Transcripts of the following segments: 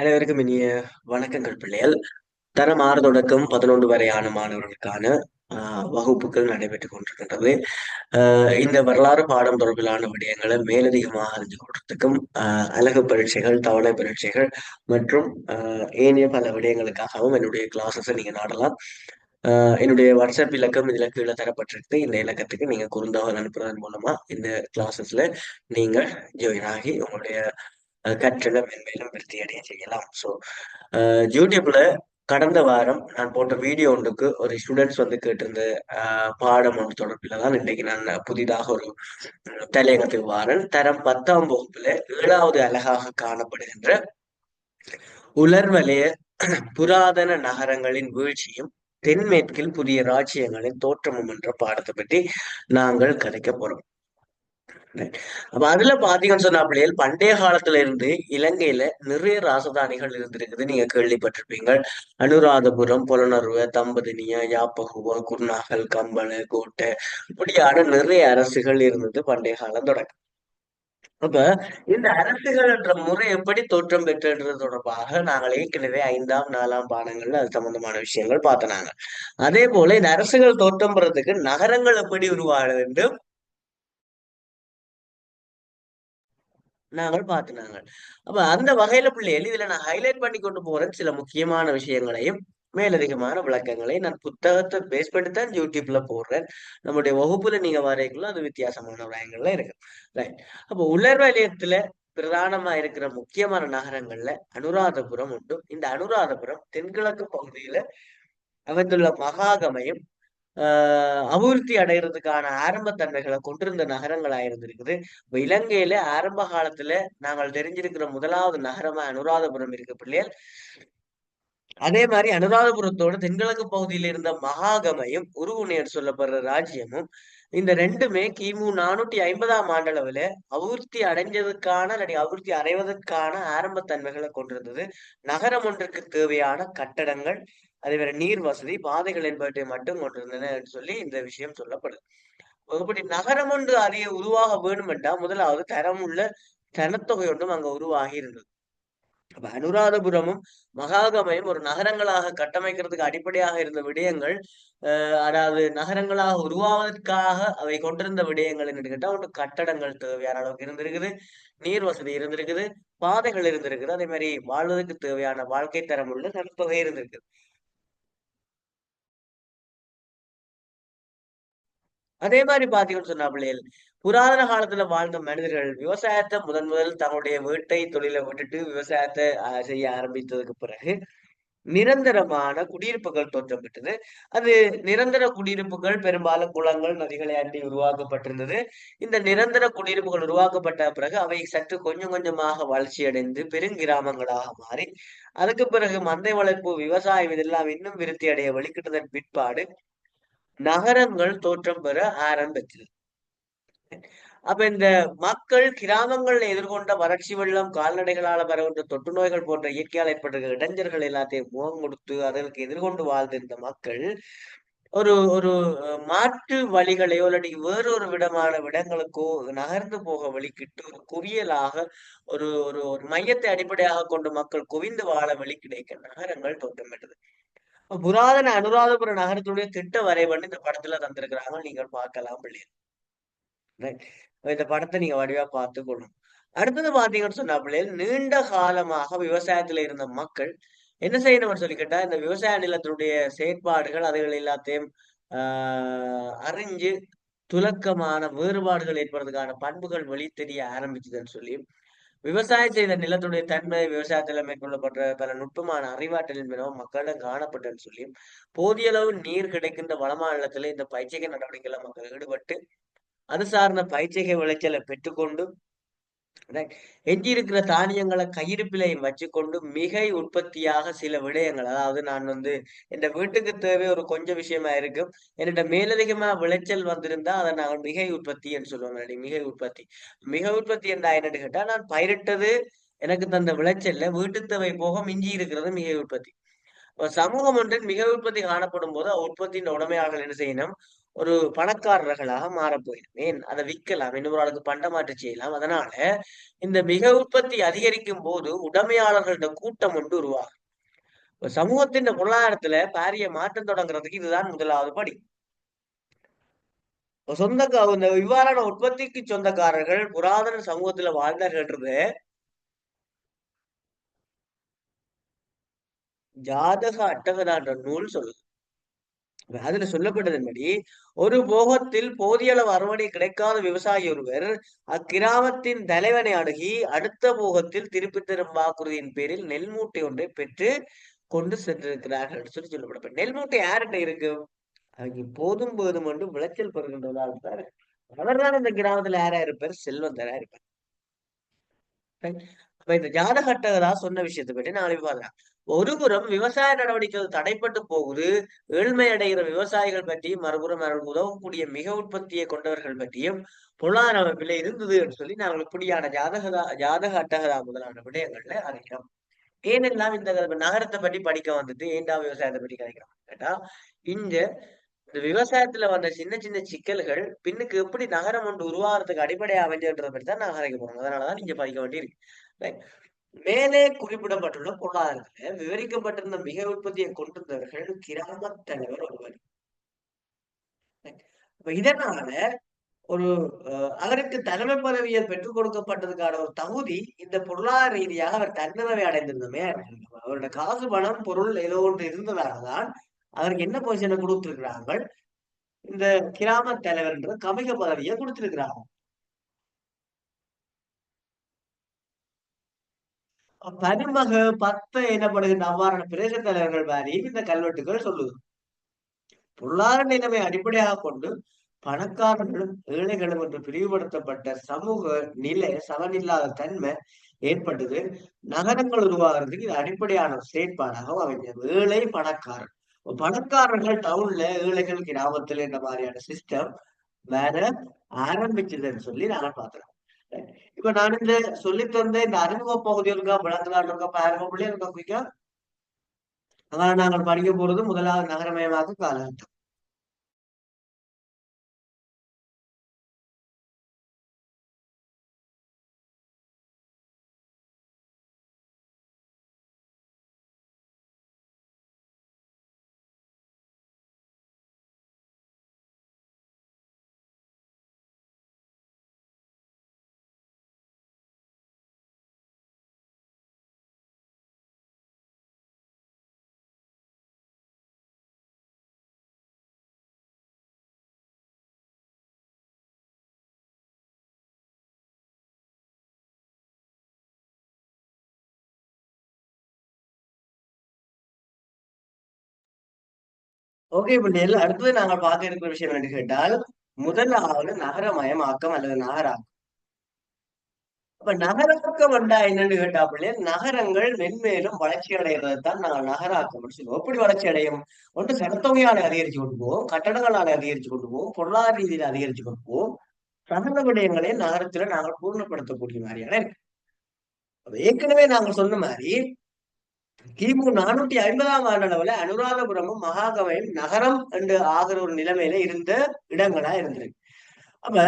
அனைவருக்கும் இனிய வணக்கங்கள் பிள்ளைகள். தரம் ஆறு தொடக்கம் பதினொன்று வரையான மாணவர்களுக்கான ஆஹ், வகுப்புகள் நடைபெற்றுக் கொண்டிருக்கின்றது. ஆஹ், இந்த வரலாறு பாடம் தொடர்பிலான விடயங்களை மேலதிகமாக அறிந்து கொள்றதுக்கும் ஆஹ், அழகு பரீட்சைகள் தவணை பரீட்சைகள் மற்றும் ஆஹ், ஏனைய பல விடயங்களுக்காகவும் என்னுடைய கிளாஸஸை நீங்க நாடலாம். ஆஹ், என்னுடைய வாட்ஸ்அப் இலக்கம் இதுல கீழே தரப்பட்டிருக்கு இந்த இலக்கத்துக்கு நீங்க குறுந்தகவல் அனுப்புறதன் மூலமா இந்த கிளாஸஸ்ல நீங்கள் ஜாயின் ஆகி உங்களுடைய கற்றலை மென்மேலும் விருத்தி அடைய செய்யலாம். ஸோ யூடியூப்ல கடந்த வாரம் நான் போட்ட வீடியோ ஒன்றுக்கு ஒரு ஸ்டூடெண்ட்ஸ் வந்து கேட்டிருந்த அஹ், பாடம் ஒன்று தொடர்பில் தான் இன்றைக்கு நான் புதிதாக ஒரு தலையங்கத்துக்கு வாரன். தரம் பத்தாம் வகுப்புல ஏழாவது அழகாக காணப்படுகின்ற உலர்வலைய புராதன நகரங்களின் வீழ்ச்சியும் தென்மேற்கில் புதிய ராஜ்யங்களின் தோற்றமும் என்ற பாடத்தை பற்றி நாங்கள் கதைக்க போறோம். அப்ப அதுல பாத்தீங்கன்னு சொன்னா பண்டைய காலத்துல இருந்து இலங்கையில நிறைய ராசதானிகள் இருந்திருக்குது. நீங்க கேள்விப்பட்டிருப்பீங்க. அனுராதபுரம் புலனருவ தம்பதினியா யாப்பகுவ குர்நாகல் கம்பள கோட்டை இப்படியான நிறைய அரசுகள் இருந்தது பண்டைய காலம் தொடக்கம். அப்ப இந்த அரசுகள் என்ற முறை எப்படி தோற்றம் பெற்றது தொடர்பாக நாங்கள் ஏற்கனவே ஐந்தாம் நாலாம் பாடங்கள்ல அது சம்பந்தமான விஷயங்கள் பார்த்தனாங்க. அதே போல இந்த அரசுகள் தோற்றம் பெறதுக்கு நகரங்கள் எப்படி உருவாக வேண்டும்? நாங்கள் பார்த்துனாங்க. அப்ப அந்த வகையில பிள்ளைகள் இதுல நான் ஹைலைட் பண்ணி கொண்டு போறேன். சில முக்கியமான விஷயங்களையும் மேலதிகமான விளக்கங்களை நான் புத்தகத்தை பேஸ் பண்ணி தான் யூடியூப்ல போடுறேன். நம்முடைய வகுப்புல நீங்க வரைக்குள்ள அது வித்தியாசமான விடயங்கள்ல இருக்கு ரைட் அப்போ உலர் வலயத்துல பிரதானமா இருக்கிற முக்கியமான நகரங்கள்ல அனுராதபுரம் உண்டு. இந்த அனுராதபுரம் தென்கிழக்கு பகுதியில அமைந்துள்ள மகாகமையும் அபிவிருத்தி அடைகிறதுக்கான ஆரம்ப தன்மைகளை கொண்டிருந்த நகரங்களா இருந்திருக்குது இப்ப இலங்கையில ஆரம்ப காலத்துல நாங்கள் தெரிஞ்சிருக்கிற முதலாவது நகரமா அனுராதபுரம் இருக்கு பிள்ளைகள். அதே மாதிரி அனுராதபுரத்தோட தென்கிழக்கு பகுதியில் இருந்த மகாகமையும் உருகுணையர் சொல்லப்படுற ராஜ்யமும் இந்த ரெண்டுமே கிமு நானூத்தி ஐம்பதாம் ஆண்டளவுல அபிவிருத்தி அடைஞ்சதுக்கான இல்லாட்டி அபிவிருத்தி அடைவதற்கான ஆரம்ப தன்மைகளை கொண்டிருந்தது. நகரம் ஒன்றுக்கு தேவையான கட்டடங்கள் அதே வேற நீர் வசதி பாதைகள் என்பவற்றை மட்டும் கொண்டிருந்தன என்று சொல்லி இந்த விஷயம் சொல்லப்படுது. இப்படி நகரம் ஒன்று அதிக உருவாக வேண்டுமென்றால் முதலாவது தரம் உள்ள தனத்தொகை ஒன்றும் அங்க உருவாகி இருந்தது. அப்ப அனுராதபுரமும் மகாகமையும் ஒரு நகரங்களாக கட்டமைக்கிறதுக்கு அடிப்படையாக இருந்த விடயங்கள் அஹ் அதாவது நகரங்களாக உருவாவதற்காக அவை கொண்டிருந்த விடயங்கள் என்று கேட்டா ஒன்று கட்டடங்கள் தேவையான அளவுக்கு இருந்திருக்குது நீர் வசதி இருந்திருக்குது பாதைகள் இருந்திருக்குது அதே மாதிரி வாழ்வதற்கு தேவையான வாழ்க்கை தரம் உள்ள தனத்தொகை இருந்திருக்குது. அதே மாதிரி பாத்தீங்கன்னு சொன்னா பிள்ளைகள் புராதன காலத்துல வாழ்ந்த மனிதர்கள் விவசாயத்தை முதன் முதல் தங்களுடைய வீட்டை தொழிலை விட்டுட்டு விவசாயத்தை ஆஹ், செய்ய ஆரம்பித்ததுக்கு பிறகு நிரந்தரமான குடியிருப்புகள் தோற்றம் அது நிரந்தர குடியிருப்புகள் பெரும்பாலும் குளங்கள் நதிகளை அண்டி உருவாக்கப்பட்டிருந்தது. இந்த நிரந்தர குடியிருப்புகள் உருவாக்கப்பட்ட பிறகு அவை சற்று கொஞ்சம் கொஞ்சமாக வளர்ச்சி அடைந்து பெருங்கிராமங்களாக மாறி அதுக்கு பிறகு மந்தை வளர்ப்பு விவசாயம் இதெல்லாம் இன்னும் விருத்தி அடைய வழிகிட்டதன் பிற்பாடு நகரங்கள் தோற்றம் பெற ஆரம்பித்தது அப்ப இந்த மக்கள் கிராமங்கள்ல எதிர்கொண்ட வறட்சி வெள்ளம் கால்நடைகளால பரவுகின்ற தொற்று நோய்கள் போன்ற இயற்கையால் ஏற்பட்டிருக்கிற இடைஞ்சல்கள் எல்லாத்தையும் முகம் கொடுத்து அதற்கு எதிர்கொண்டு வாழ்ந்திருந்த மக்கள் ஒரு ஒரு மாற்று வழிகளையோ இல்லாட்டி வேறொரு விதமான விடங்களுக்கோ நகர்ந்து போக வழிக்கிட்டு ஒரு குவியலாக ஒரு ஒரு ஒரு மையத்தை அடிப்படையாக கொண்டு மக்கள் குவிந்து வாழ வழி கிடைக்க நகரங்கள் தோற்றம் பெற்றது. புராதன அனுராதபுர நகரத்துடைய திட்ட வரைபடம் இந்த படத்துல தந்திருக்கிறாங்க. நீங்கள் பார்க்கலாம் பிள்ளைகள் இந்த படத்தை நீங்க வடிவா பார்த்துக்கொள்ளணும் அடுத்தது பாத்தீங்கன்னு சொன்னா பிள்ளைகள் நீண்ட காலமாக விவசாயத்துல இருந்த மக்கள் என்ன செய்யணும்னு சொல்லி கேட்டா இந்த விவசாய நிலத்தினுடைய செயற்பாடுகள் அதுகள் எல்லாத்தையும் ஆஹ் அறிஞ்சு துலக்கமான வேறுபாடுகள் ஏற்படுறதுக்கான பண்புகள் வெளி தெரிய ஆரம்பிச்சதுன்னு சொல்லி விவசாயம் செய்த நிலத்துடைய தன்மை விவசாயத்துல மேற்கொள்ளப்பட்ட பல நுட்பமான அறிவாற்றலின் மூலம் மக்களிடம் காணப்பட்டன்னு சொல்லி போதிய அளவு நீர் கிடைக்கின்ற வளமான நிலத்துல இந்த பயிற்சிகை நடவடிக்கைகளை மக்கள் ஈடுபட்டு அது சார்ந்த பயிற்சிகை விளைச்சலை பெற்றுக்கொண்டு எஞ்சியிருக்கிற தானியங்களை கையிருப்பிலையும் வச்சுக்கொண்டு மிகை உற்பத்தியாக சில விடயங்கள் அதாவது நான் வந்து இந்த வீட்டுக்கு தேவை ஒரு கொஞ்சம் விஷயமா இருக்கும் என்னோட மேலதிகமா விளைச்சல் வந்திருந்தா அதை நாங்கள் மிகை உற்பத்தி என்று சொல்லுவோம் மிகை உற்பத்தி. மிக உற்பத்தி என்றா என்னன்னு கேட்டா நான் பயிரிட்டது எனக்கு தந்த விளைச்சல்ல வீட்டு தேவை போக மிஞ்சி இருக்கிறது மிகை உற்பத்தி. சமூகம் ஒன்றின் மிக உற்பத்தி காணப்படும் போது உற்பத்தியின் உடமையாளர்கள் என்ன செய்யணும்? ஒரு பணக்காரர்களாக மாறப் போயிடும் ஏன் அதை விற்கலாம் இன்னொரு ஆளுக்கு பண்டமாற்று செய்யலாம். அதனால இந்த மிக உற்பத்தி அதிகரிக்கும் போது உடைமையாளர்களோட கூட்டம் ஒன்று உருவாகும். சமூகத்தின் பொருளாதாரத்துல பாரிய மாற்றம் தொடங்குறதுக்கு இதுதான் முதலாவது படி. சொந்த இந்த இவ்வாறான உற்பத்திக்கு சொந்தக்காரர்கள் புராதன சமூகத்துல வாழ்ந்தார்கள்ன்றது ஜாதக அட்டகதான்ற நூல் சொல்லுது. அதுல சொல்லப்பட்டதன்படி ஒரு போகத்தில் போதிய அளவு அறுவடை கிடைக்காத விவசாயி ஒருவர் அக்கிராமத்தின் தலைவனை அணுகி அடுத்த போகத்தில் திருப்பி தரும் வாக்குறுதியின் பேரில் நெல் மூட்டை ஒன்றை பெற்று கொண்டு சென்றிருக்கிறார்கள் என்று சொல்லி சொல்லப்படும். நெல் மூட்டை யார்கிட்ட இருக்கு? அவங்க போதும் போதும் என்று விளைச்சல் பெறுகின்றதால் தான் அவர்தான் இந்த கிராமத்துல யாரா இருப்பார்? செல்வந்தரா இருப்பார். அப்ப இந்த ஜாதகட்டகரா சொன்ன விஷயத்தை பற்றி நான் விவாதம் ஒருபுறம் விவசாய நடவடிக்கைகள் தடைப்பட்டு போகுது ஏழ்மை அடைகிற விவசாயிகள் பற்றியும் மறுபுறம் அவர்கள் உதவக்கூடிய மிக உற்பத்தியை கொண்டவர்கள் பற்றியும் பொருளாதார அமைப்பில இருந்தது என்று சொல்லி நாங்கள் இப்படியான ஜாதகதா ஜாதக அட்டகதா முதலான விடயங்கள்ல அறிகிறோம் ஏனெல்லாம் இந்த நகரத்தை பற்றி படிக்க வந்துட்டு ஏண்டா விவசாயத்தை பற்றி கிடைக்கிறோம் கேட்டா இங்க இந்த விவசாயத்துல வந்த சின்ன சின்ன சிக்கல்கள் பின்னுக்கு எப்படி நகரம் ஒன்று உருவாகிறதுக்கு அடிப்படையா அமைஞ்சதுன்றதை பற்றி தான் நான் கதைக்க போறோம் அதனாலதான் நீங்க படிக்க வேண்டியிருக்கு. மேலே குறிப்பிடப்பட்டுள்ள பொருளாதாரத்துல விவரிக்கப்பட்டிருந்த மிக உற்பத்தியை கொண்டிருந்தவர்கள் கிராம தலைவர் ஒருவர். இதனால ஒரு அவருக்கு தலைமை பதவியில் பெற்றுக் கொடுக்கப்பட்டதுக்கான ஒரு தகுதி இந்த பொருளாதார ரீதியாக அவர் தன்னதவை அடைந்திருந்தமே. அவருடைய காசு பணம் பொருள் ஏதோ ஒன்று இருந்ததாகதான் அவருக்கு என்ன பொசிஷனை கொடுத்திருக்கிறாங்க இந்த கிராம தலைவர்ன்ற கமிக பதவியை கொடுத்திருக்கிறாங்க பனிமக பத்த எனப்படுகின்ற அவ்வாறான பிரதேச தலைவர்கள் மாதிரி இந்த கல்வெட்டுகள் சொல்லுது. பொருளாதார நிலைமை அடிப்படையாக கொண்டு பணக்காரர்களும் ஏழைகளும் என்று பிரிவுபடுத்தப்பட்ட சமூக நிலை சமனில்லாத தன்மை ஏற்பட்டது. நகரங்கள் உருவாகிறதுக்கு இது அடிப்படையான செயற்பாடாக அமைஞ்சது ஏழை பணக்காரன் பணக்காரர்கள் டவுன்ல ஏழைகள் கிராமத்துல இந்த மாதிரியான சிஸ்டம் வேற ஆரம்பிச்சதுன்னு சொல்லி நாங்க பாத்துறோம் இப்ப நான் இந்த சொல்லி தந்த இந்த அறிமுக பகுதி இருக்கா விளக்கலாறு இருக்கா பாருங்க பிள்ளைங்க இருக்கா குயிக்கா? அதனால நாங்கள் படிக்க போறது முதலாவது நகரமயமாக காலகட்டம். ஓகே பிள்ளைகள் அடுத்தது நாங்கள் பார்க்க இருக்கிற விஷயம் என்று கேட்டால் முதலாவது நகரமயமாக்கம் அல்லது நகராக்கம். அப்ப நகராக்கம் வந்தா என்னன்னு கேட்டா பிள்ளைகள் நகரங்கள் மென்மேலும் வளர்ச்சி அடைகிறது தான் நாங்கள் நகராக்கம் சொல்லுவோம். எப்படி வளர்ச்சி அடையும்? ஒன்று சனத்தொகையால அதிகரிச்சு கொண்டு போவோம் கட்டடங்களால அதிகரிச்சு கொண்டு போவோம் பொருளாதார ரீதியில அதிகரிச்சு கொண்டு போவோம். சகல விடயங்களை நகரத்துல நாங்கள் பூர்ணப்படுத்தக்கூடிய மாதிரியான ஏற்கனவே நாங்கள் சொன்ன மாதிரி கிமு நானூத்தி ஐம்பதாம் ஆண்டளவுல அனுராதபுரமும் மகாகவையும் நகரம் என்று ஆகிற ஒரு நிலைமையில இருந்த இடங்களா இருந்திருக்கு. அப்ப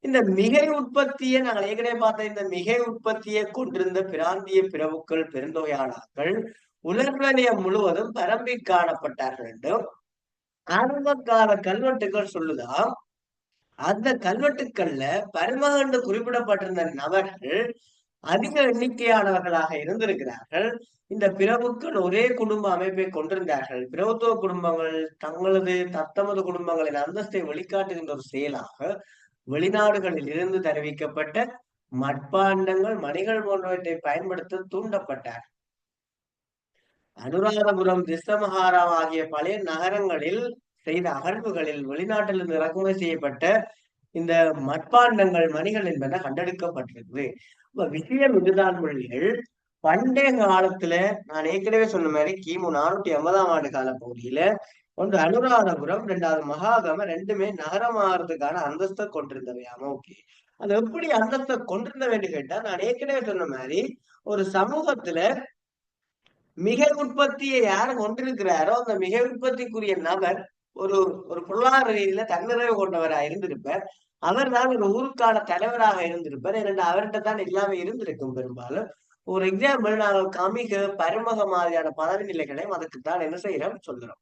இந்த மிகை உற்பத்தியை நாங்கள் ஏற்கனவே பார்த்த இந்த மிகை உற்பத்தியை கொண்டிருந்த பிராந்திய பிரபுக்கள் பெருந்தொகையானாக்கள் உலர்நிலையம் முழுவதும் பரம்பி காணப்பட்டார்கள் என்றும் ஆரம்பகால கல்வெட்டுகள் சொல்லுதான் அந்த கல்வெட்டுக்கள்ல பரமகண்டு குறிப்பிடப்பட்டிருந்த நபர்கள் அதிக எண்ணிக்கையானவர்களாக இருந்திருக்கிறார்கள். இந்த பிரபுக்கள் ஒரே குடும்ப அமைப்பை கொண்டிருந்தார்கள். பிரபுத்துவ குடும்பங்கள் தங்களது தத்தமது குடும்பங்களின் அந்தஸ்தை வெளிக்காட்டுகின்ற ஒரு செயலாக வெளிநாடுகளில் இருந்து தெரிவிக்கப்பட்ட மட்பாண்டங்கள் மணிகள் போன்றவற்றை பயன்படுத்த தூண்டப்பட்டார். அனுராதபுரம் திசமகாரம் ஆகிய பழைய நகரங்களில் செய்த அகழ்வுகளில் வெளிநாட்டிலிருந்து இறக்குமதி செய்யப்பட்ட இந்த மட்பாண்டங்கள் மணிகள் என்பன கண்டெடுக்கப்பட்டிருக்கு விஷயம் இதுதான் பண்டைய காலத்துல நான் ஏற்கனவே சொன்ன மாதிரி கிமு நானூத்தி ஐம்பதாம் ஆண்டு கால பகுதியில ஒன்று அனுராதபுரம் ரெண்டாவது மகாகம ரெண்டுமே நகரமாகிறதுக்கான அந்தஸ்தை கொண்டிருந்தவையாம ஓகே. அது எப்படி அந்தஸ்தை கொண்டிருந்த வேண்டும் கேட்டா நான் ஏற்கனவே சொன்ன மாதிரி ஒரு சமூகத்துல மிக உற்பத்தியை யார் கொண்டிருக்கிறாரோ அந்த மிக உற்பத்திக்குரிய நபர் ஒரு ஒரு பொருளாதார ரீதியில தன்னிறைவு கொண்டவராக இருந்திருப்பார். அவர் தான் ஒரு ஊருக்கான தலைவராக இருந்திருப்பார். ஏன்னா அவர்கிட்ட தான் எல்லாமே இருந்திருக்கும் பெரும்பாலும். ஒரு எக்ஸாம்பிள் நாங்கள் கமிக பருமக மாதிரியான பதவி நிலைகளை அதுக்குத்தான் என்ன செய்யறோம் சொல்றோம்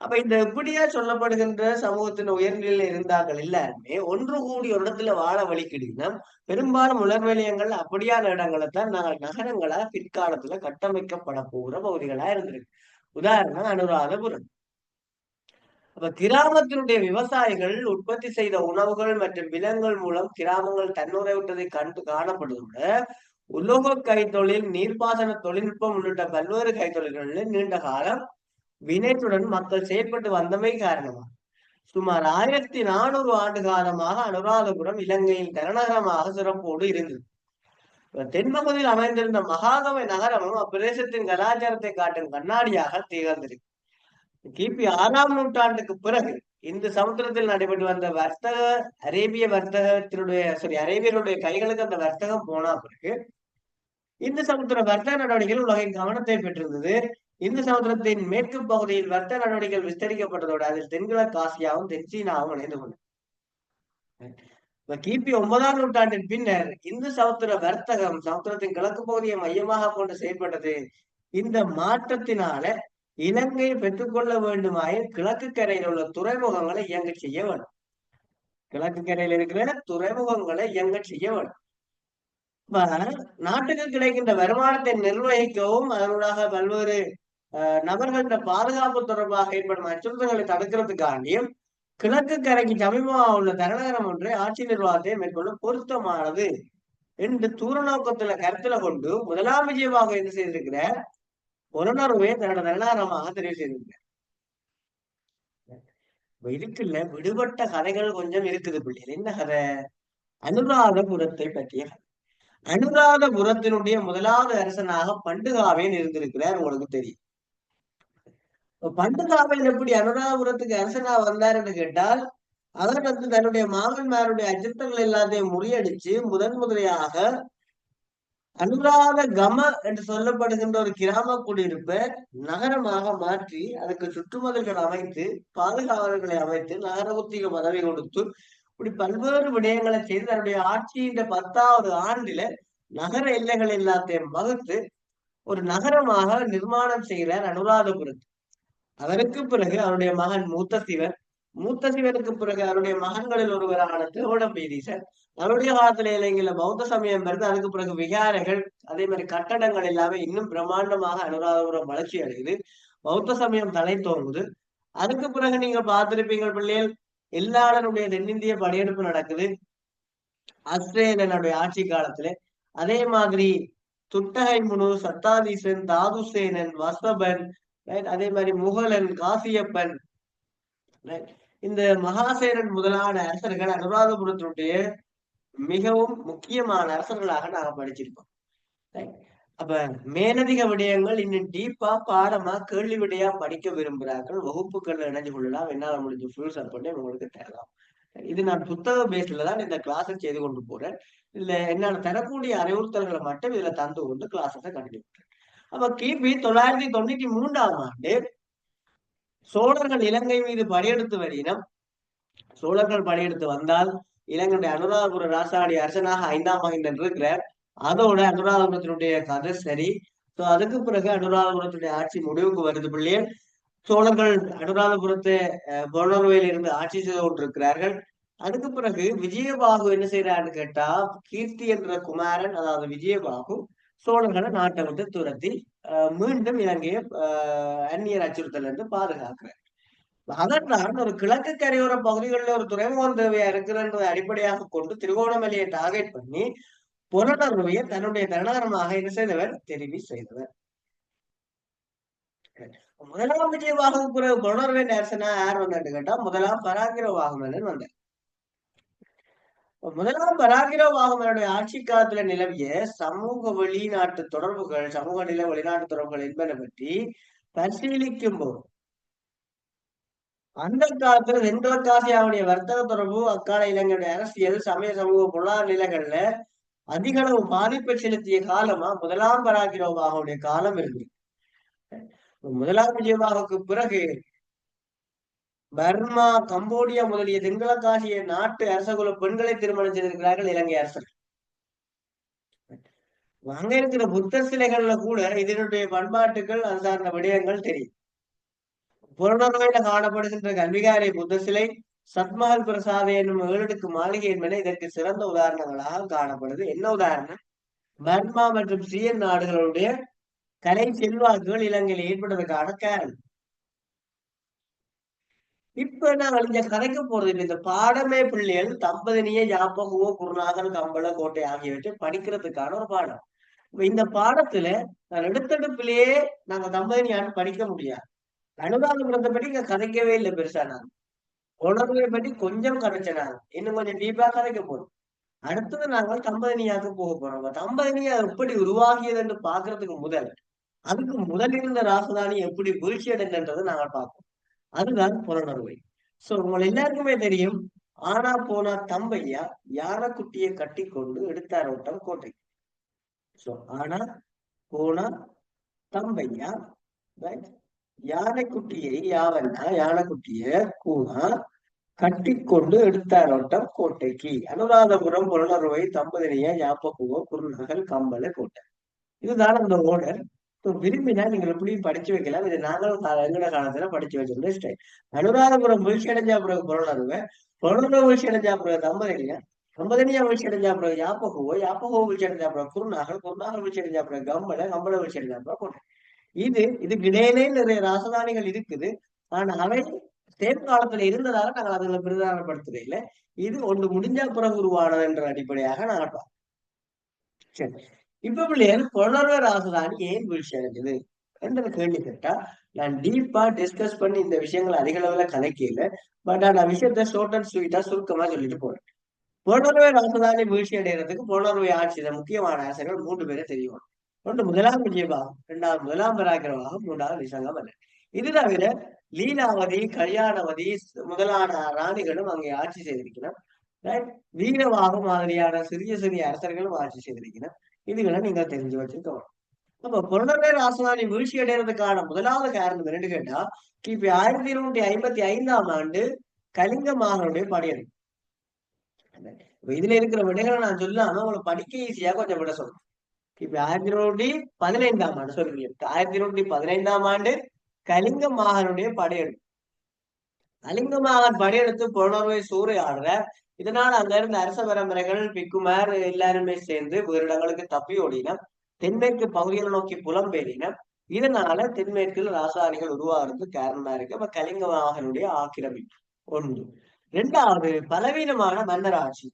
அப்ப இந்த இப்படியா சொல்லப்படுகின்ற சமூகத்தின் உயர்நிலையில இருந்தார்கள் எல்லாருமே ஒன்று கூடி ஒரு இடத்துல வாழ வழிக்கிடுனா பெரும்பாலும் உலர்வலியங்கள் அப்படியான இடங்களை தான் நாங்கள் நகரங்களா பிற்காலத்துல கட்டமைக்கப்பட போகிற பகுதிகளா இருந்திருக்கு. உதாரணம் அனுராதபுரம். அப்ப கிராமத்தினுடைய விவசாயிகள் உற்பத்தி செய்த உணவுகள் மற்றும் விலங்குகள் மூலம் கிராமங்கள் தன்னுறைவிட்டதை கண்டு காணப்படுவதோடு உலோக கைத்தொழில் நீர்ப்பாசன தொழில்நுட்பம் உள்ளிட்ட பல்வேறு கைத்தொழில்களில் நீண்ட காலம் வினைத்துடன் மக்கள் செயற்பட்டு வந்தமை காரணமாக சுமார் ஆயிரத்தி நானூறு ஆண்டு காலமாக அனுராதபுரம் இலங்கையின் தலைநகரமாக சிறப்போடு இருந்தது. தென்பகுதியில் அமைந்திருந்த மகாகவை நகரமும் அப்பிரதேசத்தின் கலாச்சாரத்தை காட்டும் கண்ணாடியாக திகழ்ந்திருக்கு. கிபி ஆறாம் நூற்றாண்டுக்கு பிறகு இந்த சமுத்திரத்தில் நடைபெற்று வந்த வர்த்தக அரேபிய வர்த்தகத்தினுடைய சாரி அரேபியருடைய கைகளுக்கு அந்த வர்த்தகம் போன பிறகு இந்த சமுத்திர வர்த்தக நடவடிக்கைகள் உலகின் கவனத்தை பெற்றிருந்தது. இந்த சமுத்திரத்தின் மேற்கு பகுதியில் வர்த்தக நடவடிக்கைகள் விஸ்தரிக்கப்பட்டதோடு அதில் தென்கிழக்கு ஆசியாவும் தென்சீனாவும் இணைந்து கொண்டது கிபி ஒன்பதாம் நூற்றாண்டின் பின்னர் இந்து சமுத்திர வர்த்தகம் சமுத்திரத்தின் கிழக்கு பகுதியை மையமாக கொண்டு செயல்பட்டது. இந்த மாற்றத்தினால இலங்கை பெற்றுக்கொள்ள வேண்டுமாயின் கிழக்கு கரையில் உள்ள துறைமுகங்களை இயங்க செய்ய வேண்டும். கிழக்கு கரையில் இருக்கிற துறைமுகங்களை இயங்க செய்ய வேண்டும். நாட்டுக்கு கிடைக்கின்ற வருமானத்தை நிர்வகிக்கவும் அதனூடாக பல்வேறு நபர்களின் பாதுகாப்பு தொடர்பாக ஏற்படும் அச்சுறுத்தல்களை தடுக்கிறதுக்காண்டியும் கிழக்கு கரைக்கு சமீபமாக உள்ள தலைநகரம் ஒன்றை ஆட்சி நிர்வாகத்தை மேற்கொள்ள பொருத்தமானது என்று தூர நோக்கத்துல கருத்துல கொண்டு முதலாம் விஜயமாக என்ன செய்திருக்கிற புலனர்வே தன்னோட நல்லாரமாக தெரிவு செய்திருக்கிறார் இருக்குல்ல விடுபட்ட கதைகள் கொஞ்சம் இருக்குது பிள்ளைகள் என்ன கதை? அனுராதபுரத்தை பற்றிய அனுராதபுரத்தினுடைய முதலாவது அரசனாக பண்டுகாவேன் இருந்திருக்கிறார் உங்களுக்கு தெரியும். பண்டுகாவில் எப்படி அனுராதபுரத்துக்கு அரசனா வந்தாருன்னு கேட்டால் அவர் வந்து தன்னுடைய மாமன்மாருடைய அச்சுறுத்தல்கள் எல்லாத்தையும் முறியடிச்சு முதன் முதலையாக அனுராத கம என்று சொல்லப்படுகின்ற ஒரு கிராம குடியிருப்பை நகரமாக மாற்றி அதுக்கு சுற்றுமதில்கள் அமைத்து பாதுகாவலர்களை அமைத்து நகர உத்திக பதவி கொடுத்து இப்படி பல்வேறு விடயங்களை செய்து தன்னுடைய ஆட்சியின் பத்தாவது ஆண்டில நகர எல்லைகள் எல்லாத்தையும் வகுத்து ஒரு நகரமாக நிர்மாணம் செய்கிறார் அனுராதபுரத்து. அதற்கு பிறகு அவருடைய மகன் மூத்த சிவன் மூத்த சிவனுக்கு பிறகு அவருடைய மகன்களில் ஒருவரான திருவோணம் பீதீசன் அவருடைய காலத்துல இலங்கையில பௌத்த சமயம் வருது அதுக்கு பிறகு விகாரைகள் அதே மாதிரி கட்டடங்கள் எல்லாமே இன்னும் பிரம்மாண்டமாக அனுராதபுரம் வளர்ச்சி அடையுது. பௌத்த சமயம் தலை தோங்குது. அதுக்கு பிறகு நீங்க பார்த்திருப்பீங்க பிள்ளைகள் எல்லாருடைய தென்னிந்திய படையெடுப்பு நடக்குது. ஆஸ்திரேலியனுடைய ஆட்சி காலத்துல. அதே மாதிரி துட்டகை முனு சத்தாதீசன் தாதுசேனன் வசபன் அதே மாதிரி முகலன் காசியப்பன் இந்த மகாசேனன் முதலான அரசர்கள் அனுராதபுரத்தினுடைய மிகவும் முக்கியமான அரசர்களாக நாங்க படிச்சிருக்கோம். அப்ப மேலதிக விடயங்கள் இன்னும் டீப்பா பாடமா கேள்வி விடையா படிக்க விரும்புகிறார்கள் வகுப்புகள்ல இணைஞ்சு கொள்ளலாம் என்னால முடிஞ்ச ஃபுல் சப்போர்ட்டே உங்களுக்கு தரலாம். இது நான் புத்தக பேஸ்ல தான் இந்த கிளாஸை செய்து கொண்டு போறேன். இல்ல என்னால தரக்கூடிய அறிவுறுத்தல்களை மட்டும் இதுல தந்து கொண்டு கிளாஸஸை கண்டிப்பேன் அப்ப கிபி தொள்ளாயிரத்தி தொண்ணூத்தி மூன்றாம் ஆண்டு சோழர்கள் இலங்கை மீது படையெடுத்து வரையினம் சோழர்கள் படையெடுத்து வந்தால் இலங்கையுடைய அனுராதபுர ராசாடி அரசனாக ஐந்தாம் மகிந்தன் இருக்கிறார் அதோட அனுராதபுரத்தினுடைய கதை சரி. சோ அதுக்கு பிறகு அனுராதபுரத்துடைய ஆட்சி முடிவுக்கு வருது பிள்ளையே. சோழர்கள் அனுராதபுரத்தை பொன்னர்வையில் இருந்து ஆட்சி செய்து கொண்டிருக்கிறார்கள். அதுக்கு பிறகு விஜயபாகு என்ன செய்யறான்னு கேட்டா கீர்த்தி என்ற குமாரன் அதாவது விஜயபாகு சோழர்களை நாட்டை விட்டு துரத்தி மீண்டும் இலங்கையை அந்நியர் அச்சுறுத்தல் இருந்து பாதுகாக்கிறார். அதனால் ஒரு கிழக்கு கரையோர பகுதிகளில் ஒரு துறைமுகம் தேவையா இருக்கிறது அடிப்படையாக கொண்டு திருகோணமலையை டார்கெட் பண்ணி புலனறுவையை தன்னுடைய தலைநகரமாக என்ன செய்தவர்? தெரிவி செய்தவர். முதலாம் விஜயவாகம் பிறகு புலனறுவை நேரசனா யார் வந்தான்னு கேட்டா முதலாம் பராகிர வாகமலன் வந்தார். முதலாம் பராகிர வாகமலனுடைய ஆட்சி காலத்துல நிலவிய சமூக வெளிநாட்டு தொடர்புகள் சமூக நில வெளிநாட்டு தொடர்புகள் என்பதை பற்றி பரிசீலிக்கும் போது அந்த காலத்துல தென்கிழக்காசியாவுடைய வர்த்தக தொடர்பு அக்கால இலங்கையுடைய அரசியல் சமய சமூக பொருளாதார நிலைகள்ல அதிக அளவு பாதிப்பை செலுத்திய காலமா முதலாம் பராகிரோவாவுடைய காலம் இருக்கு முதலாம் விஜயபாகுக்கு பிறகு பர்மா கம்போடியா முதலிய தென்கிழக்காசிய நாட்டு அரசகுல பெண்களை திருமணம் செய்திருக்கிறார்கள் இலங்கை அரசர். அங்க இருக்கிற புத்தர் சிலைகள்ல கூட இதனுடைய பண்பாட்டுகள் அது சார்ந்த விடயங்கள் தெரியும். புறநோயில காணப்படுகின்ற கல்விகாரை புத்த சிலை சத்மஹல் பிரசாத என்னும் ஏழடுக்கு மாளிகை என்பன இதற்கு சிறந்த உதாரணங்களாக காணப்படுது. என்ன உதாரணம்? பர்மா மற்றும் சியன் நாடுகளுடைய கலை செல்வாக்குகள் இலங்கையில் ஏற்பட்டதுக்கான காரணம். இப்ப நாங்கள் இங்க கதைக்க போறது இல்லை இந்த பாடமே பிள்ளைகள் தம்பதினிய யாப்பகுவோ குருநாதன் கம்பள கோட்டை ஆகியவற்றை படிக்கிறதுக்கான ஒரு பாடம். இந்த பாடத்துல நான் எடுத்தெடுப்பிலேயே நாங்க தம்பதினியான்னு படிக்க முடியாது. அனுராதபுரத்தை பற்றி இங்க கதைக்கவே இல்லை பெருசா நான். உணர்வுகளை பற்றி கொஞ்சம் கதைச்சனாங்க இன்னும் கொஞ்சம் டீப்பா கதைக்க போறோம் அடுத்தது நாங்கள் தம்பதினியாக்கு போக போறோம். தம்பதினியா எப்படி உருவாகியது என்று பாக்குறதுக்கு முதல் அதுக்கு முதல் இருந்த ராசதானி எப்படி வீழ்ச்சி அடைந்ததை நாங்கள் பார்ப்போம். அதுதான் புலனறுவை சோ உங்களை எல்லாருக்குமே தெரியும் ஆனா போனா தம்பையா யானைக்குட்டியை கட்டி கொண்டு எடுத்தார் ஓட்டம் கோட்டை. சோ ஆனா போனா தம்பையா ரைட் யானைக்குட்டியை யாவன்னா யானைக்குட்டிய கூனா கட்டி கொண்டு கோட்டைக்கு. அனுராதபுரம் புலனறுவை தம்பதினியா யாப்பக்குவோ குருநகல் கம்பள கோட்டை. இதுதான் அந்த ஓடர். விரும்பினா நீங்கள் எப்படி படிச்சு வைக்கலாம். இது நாங்களும் எங்கட காலத்துல படிச்சு வச்சிருந்த ஸ்டைல். அனுராதபுரம் வீழ்ச்சி அடைஞ்சா பிறகு புலனறுவை புலனறுவை வீழ்ச்சி அடைஞ்சா பிறகு தம்பதினியா தம்பதினியா வீழ்ச்சி அடைஞ்சா பிறகு யாப்பகுவோ யாப்பகுவோ வீழ்ச்சி அடைஞ்சா பிறகு குருநாகல் குருநாகல் வீழ்ச்சி அடைஞ்சா பிறகு கம்பள கம்பள வீழ்ச்சி அடைஞ்சா பிறகு கோட்டை. இது இதுக்கு இடையிலே நிறைய ராசதானிகள் இருக்குது. ஆனா அவை தேர்வு காலத்துல இருந்ததால நாங்கள் அதுகளை பிரதானப்படுத்துறது இல்லை இது ஒன்று முடிஞ்சா பிறகு உருவானது என்ற அடிப்படையாக நாங்கள் பார்ப்போம் சரி. இப்ப பிள்ளைகள் புலர்வ ராசதானி ஏன் வீழ்ச்சி அடைஞ்சது என்ற கேள்வி கேட்டா நான் டீப்பா டிஸ்கஸ் பண்ணி இந்த விஷயங்களை அதிக அளவுல கணக்கில பட் நான் விஷயத்த ஷோர்ட் அண்ட் ஸ்வீட்டா சுருக்கமா சொல்லிட்டு போறேன். புலர்வை ராசதானி வீழ்ச்சி அடைகிறதுக்கு புலர்வை ஆட்சியில முக்கியமான ஆசிரியர்கள் மூன்று பேரை தெரியும். ஒன்று முதலாம் விஜயபா இரண்டாவது முதலாம் பராக்கிரமாக மூன்றாவது விசங்கமல்ல இது தவிர லீலாவதி கல்யாணவதி முதலான ராணிகளும் அங்கே ஆட்சி செய்திருக்கிறார் வீரவாக மாதிரியான சிறிய சிறிய அரசர்களும் ஆட்சி செய்திருக்கிறார் இதுகளை நீங்க தெரிஞ்சு வச்சுக்கணும் அப்ப புலனர்வே ராசதானி வீழ்ச்சி அடைகிறதுக்கான முதலாவது காரணம் என்னன்னு கேட்டா கிபி ஆயிரத்தி இருநூத்தி ஐம்பத்தி ஐந்தாம் ஆண்டு கலிங்க மாகனுடைய படையெடுப்பு. இதுல இருக்கிற விடைகளை நான் சொல்லாம உங்களை படிக்க ஈஸியா கொஞ்சம் விட சொல்றேன். கிபி ஆயிரத்தி இருநூற்றி பதினைந்தாம் ஆண்டு சொல்லுங்க ஆயிரத்தி இருநூற்றி பதினைந்தாம் ஆண்டு கலிங்க மாகனுடைய படையெடுப்பு. கலிங்க மாகன் படையெடுத்து புலனர்வை சூறையாடுற இதனால் அங்க இருந்த அரச பரம்பரைகள் பிக்குமார் எல்லாருமே சேர்ந்து வேறு இடங்களுக்கு தப்பி ஓடின தென்மேற்கு பகுதிகளை நோக்கி புலம்பெயரின இதனால தென்மேற்கில் ராசாரிகள் உருவாகிறது காரணமா இருக்கு. அப்ப கலிங்க மாகனுடைய ஆக்கிரமிப்பு ஒன்று. ரெண்டாவது பலவீனமான மன்னர் ஆட்சி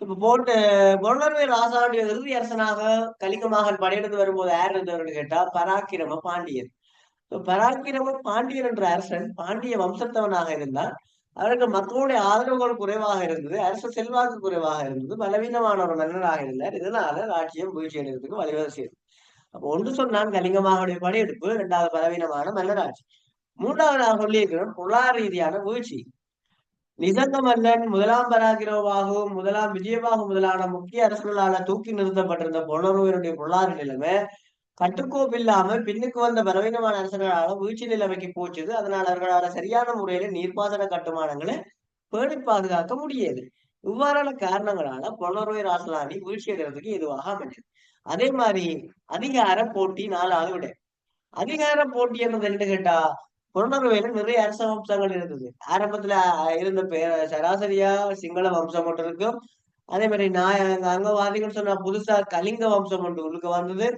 இப்ப போட்டு பொருளர்வே ராசாவுடைய இறுதி அரசனாக கலிங்க படையெடுத்து வரும்போது யார் இருந்தவர்கள் கேட்டா பராக்கிரம பாண்டியர். பராக்கிரம பாண்டியர் என்ற அரசன் பாண்டிய வம்சத்தவனாக இருந்தால் அவருக்கு மக்களுடைய ஆதரவுகள் குறைவாக இருந்தது அரசு செல்வாக்கு குறைவாக இருந்தது பலவீனமான ஒரு மன்னராக இருந்தார். இதனால ராஜ்யம் வீழ்ச்சி அடைவதற்கு வழிவகை செய்தது. அப்போ ஒன்று சொன்னான் கலிங்கமாகனுடைய படையெடுப்பு இரண்டாவது பலவீனமான மன்னராட்சி. மூன்றாவது நான் சொல்லியிருக்கிறோம் பொருளாதார ரீதியான வீழ்ச்சி. நிசங்க முதலாம் பராகிரவாகவும் முதலாம் விஜயபாகு முதலான முக்கிய அரசர்களால தூக்கி நிறுத்தப்பட்டிருந்த பொன்னருவருடைய பொருளாதார நிலைமை கட்டுக்கோப்பு இல்லாம பின்னுக்கு வந்த பலவீனமான அரசர்களால வீழ்ச்சி நிலைமைக்கு போச்சுது. அதனால அவர்களால சரியான முறையில நீர்ப்பாசன கட்டுமானங்களை பேணி பாதுகாக்க முடியாது இவ்வாறான காரணங்களால பொன்னருவை ராசலாணி வீழ்ச்சி அடைறதுக்கு எதுவாக அமைஞ்சது. அதே மாதிரி அதிகார போட்டி நாலு விட அதிகார போட்டி என்னது என்று கேட்டா புலனறுவையில நிறைய அரச வம்சங்கள் இருந்தது. ஆரம்பத்துல இருந்த பேர் சராசரியா சிங்கள வம்சம் ஒன்று இருக்கும். அதே மாதிரி நான் அங்கவாதிகள் சொன்னா புதுசா கலிங்க வம்சம் ஒன்று உள்ளுக்கு வந்தது.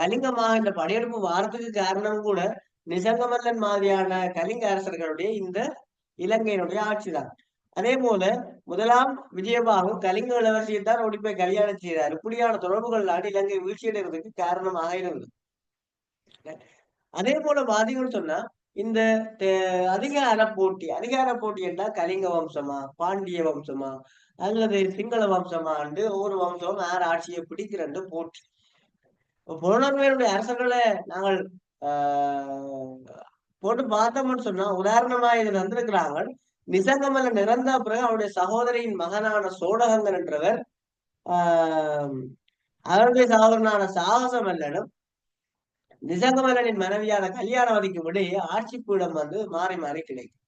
கலிங்கமாக இந்த படையெடுப்பு வாரத்துக்கு காரணம் கூட நிசங்கமல்லன் மாதிரியான கலிங்க அரசர்களுடைய இந்த இலங்கையினுடைய ஆட்சிதான். அதே போல முதலாம் விஜயபாகு கலிங்க இளவரசியைத்தான் ஓடி போய் கல்யாணம் செய்தார். இப்படியான தொடர்புகள் நாடு இலங்கை வீழ்ச்சியடைவதற்கு காரணமாக இருந்தது. அதே போல வாதிகள் சொன்னா இந்த அதிகார போட்டி அதிகார போட்டி என்றால் கலிங்க வம்சமா பாண்டிய வம்சமா அல்லது சிங்கள வம்சமா என்று ஒவ்வொரு வம்சமும் யார் ஆட்சியை பிடிக்கிறன்னு போட்டி. புலனர்மையுடைய அரசர்களை நாங்கள் ஆஹ் போட்டு பார்த்தோம்னு சொன்னா உதாரணமா இது வந்திருக்கிறாங்க நிசங்கமல்ல நிறந்த பிறகு அவருடைய சகோதரியின் மகனான சோடகங்கன் என்றவர் ஆஹ் அவருடைய சகோதரனான சாகசம் மல்லனும் நிசங்கமலனின் மனைவியான கல்யாணவதிக்கும் விட ஆட்சி பீடம் வந்து மாறி மாறி கிடைக்கும்.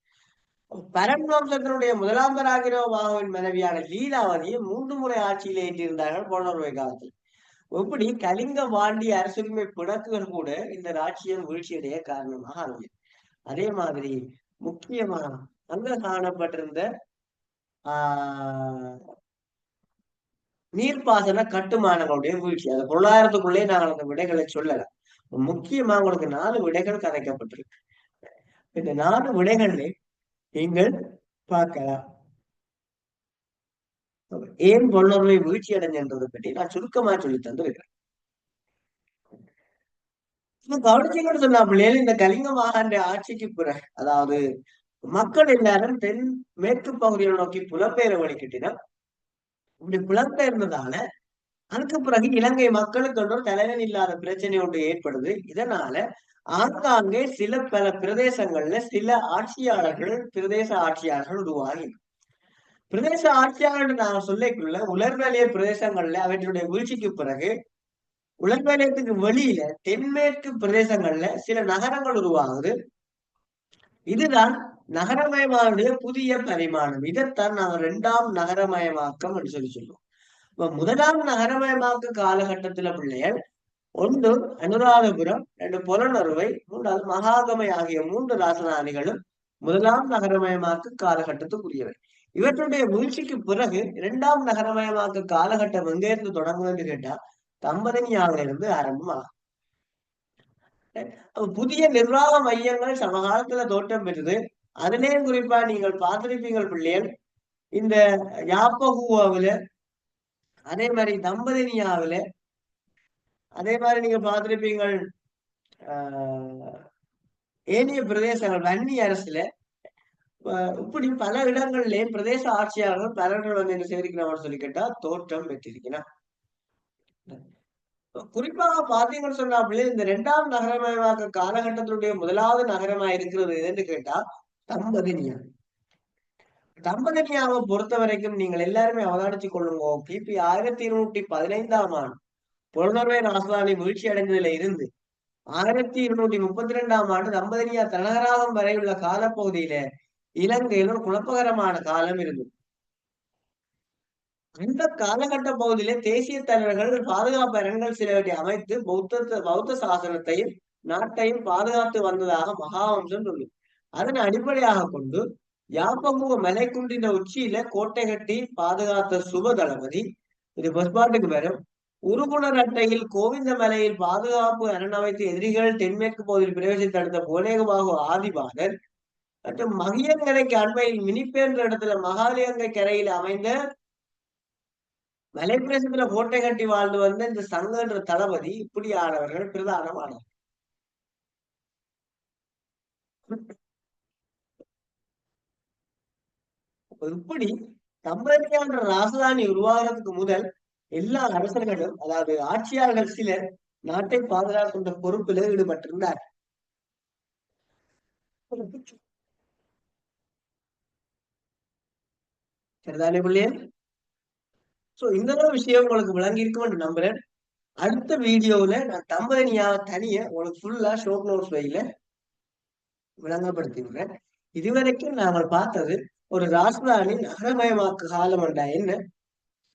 பரம்வம்சத்தினுடைய முதலாம் பராகிரவாவின் மனைவியான லீலாவதி மூன்று முறை ஆட்சியில் ஏற்றியிருந்தார்கள் போனோர்வை காலத்தில். எப்படி கலிங்க வாண்டி அரசுரிமை பிணக்குகள் கூட இந்த ராட்சியம் வீழ்ச்சியடைய காரணமாக அமையும். அதே மாதிரி முக்கியமா அங்க காணப்பட்டிருந்த ஆஹ் நீர்ப்பாசன கட்டுமானங்களுடைய வீழ்ச்சி. அந்த பொருளாதாரத்துக்குள்ளே நாங்கள் அந்த விடைகளை சொல்லலாம் முக்கியமா உங்களுக்கு நாலு விடைகள் கதைக்கப்பட்டிருக்கு இந்த நாலு விடைகளை நீங்கள் பார்க்கலாம். ஏன் பொருளுறவை வீழ்ச்சி அடைஞ்சதை பற்றி நான் சுருக்கமா சொல்லி தந்திருக்கிறேன். கவனிச்சுங்கன்னு சொன்னா பிள்ளைகள் இந்த கலிங்க மாகாண்ட ஆட்சிக்கு பிறகு அதாவது மக்கள் எல்லாரும் தென் மேற்கு பகுதியை நோக்கி புலம்பெயர வழிகிட்டினர். இப்படி புலம்பெயர்ந்ததால அதுக்கு பிறகு இலங்கை மக்களுக்கு தலைவன் இல்லாத பிரச்சனை ஒன்று ஏற்படுது. இதனால ஆங்காங்கே சில பல பிரதேசங்கள்ல சில ஆட்சியாளர்கள் பிரதேச ஆட்சியாளர்கள் உருவாகி. பிரதேச ஆட்சியாளர்கள் நான் சொல்லிக்குள்ள உலர்வேலிய பிரதேசங்கள்ல அவற்றுடைய வீழ்ச்சிக்கு பிறகு உலர்வேலியத்துக்கு வெளியில தென்மேற்கு பிரதேசங்கள்ல சில நகரங்கள் உருவாகுது. இதுதான் நகரமயமானுடைய புதிய பரிமாணம். இதைத்தான் நாம் இரண்டாம் நகரமயமாக்கம் என்று சொல்லி சொல்லுவோம் இப்ப முதலாம் நகரமயமாக்க காலகட்டத்துல பிள்ளைகள் ஒன்று அனுராதபுரம் ரெண்டு புலனறுவை மூன்றாவது மகாகமை ஆகிய மூன்று ராசதானிகளும் முதலாம் நகரமயமாக்க காலகட்டத்துக்குரியவை. இவற்றுடைய வீழ்ச்சிக்கு பிறகு இரண்டாம் நகரமயமாக்க காலகட்டம் எங்க இருந்து தொடங்குதுன்னு கேட்டா தம்பதனியாவிலிருந்து ஆரம்பமாகும். புதிய நிர்வாக மையங்கள் சமகாலத்துல தோற்றம் பெற்றது. அதிலே குறிப்பா நீங்கள் பார்த்திருப்பீங்கள் பிள்ளைகள் இந்த யாப்பகுவாவில அதே மாதிரி தம்பதினியாவில அதே மாதிரி நீங்க பார்த்திருப்பீங்கள் ஆஹ் ஏனைய பிரதேசங்கள் வன்னி அரசுல இப்படி பல இடங்கள்லயும் பிரதேச ஆட்சியாளர்கள் பலர்கள் வந்து என்ன செய்திருக்கிறோம்னு சொல்லி கேட்டா தோற்றம் பெற்றிருக்கிறான் குறிப்பாக பாத்தீங்கன்னு சொன்னா இந்த இரண்டாம் நகரமயமாக்க காலகட்டத்தினுடைய முதலாவது நகரமா இருக்கிறது எதுன்னு கேட்டா தம்பதினியா தம்பதனியாவை பொறுத்த வரைக்கும் நீங்கள் எல்லாருமே அவதானிச்சு கொள்ளுங்க. கிபி ஆயிரத்தி இருநூற்றி பதினைந்தாம் ஆண்டு புலனர்வை ராசதானி வீழ்ச்சி அடைந்ததுல இருந்து ஆயிரத்தி இருநூற்றி முப்பத்தி ரெண்டாம் ஆண்டு தம்பதினியா வரை வரையுள்ள காலப்பகுதியில இலங்கையில் ஒரு குழப்பகரமான காலம் இருந்தது. அந்த காலகட்ட பகுதியிலே தேசிய தலைவர்கள் பாதுகாப்பு அரண்கள் சிலவற்றை அமைத்து பௌத்த பௌத்த சாசனத்தையும் நாட்டையும் பாதுகாத்து வந்ததாக மகாவம்சம் சொல்லு அதன் அடிப்படையாக கொண்டு யாப்பமுக மலைக்குண்டின உச்சியில கோட்டை கட்டி பாதுகாத்த சுப தளபதி. இது பஸ்பாட்டுக்கு வரும். உருகுணர் அட்டையில் கோவிந்த மலையில் பாதுகாப்பு அரண் அமைத்து எதிரிகள் தென்மேற்கு பகுதியில் பிரவேசித்து அடுத்த புவனேகபாகு ஆதிபாதர். மற்றும் மகியங்கரைக்கு அண்மையில் மினிப்பேன்ற இடத்துல மகாலியங்கை கரையில் அமைந்த மலைப்பிரசத்துல கோட்டை கட்டி வாழ்ந்து வந்த இந்த சங்கன்ற தளபதி இப்படியானவர்கள் பிரதானமானவர். இப்படி கம்பெனியான ராஜதானி உருவாகிறதுக்கு முதல் எல்லா அரசர்களும் அதாவது ஆட்சியாளர்கள் சிலர் நாட்டை பாதுகாக்கின்ற பொறுப்பில் ஈடுபட்டிருந்தார். சரிதானே பிள்ளைய சோ இந்த விஷயம் உங்களுக்கு விளங்கி இருக்கும் நம்புறேன். அடுத்த வீடியோல நான் தம்பதனியா தனிய உங்களுக்கு ஃபுல்லா ஷோக் நோட்ஸ் வகையில விளங்கப்படுத்தி விடுறேன் இதுவரைக்கும் நாங்கள் பார்த்தது ஒரு ராசதானி நகரமயமாக்க காலம் என்றா என்ன?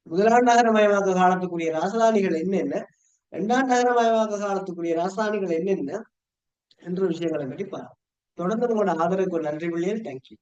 முதலாம் நகரமயமாக்க காலத்துக்குரிய ராசதானிகள் என்னென்ன? இரண்டாம் நகரமயமாக்க காலத்துக்குரிய ராசதானிகள் என்னென்ன? என்ற விஷயங்களை பற்றி தொடர்ந்து உங்களோட ஆதரவுக்கு நன்றி பிள்ளைகள். தேங்க்யூ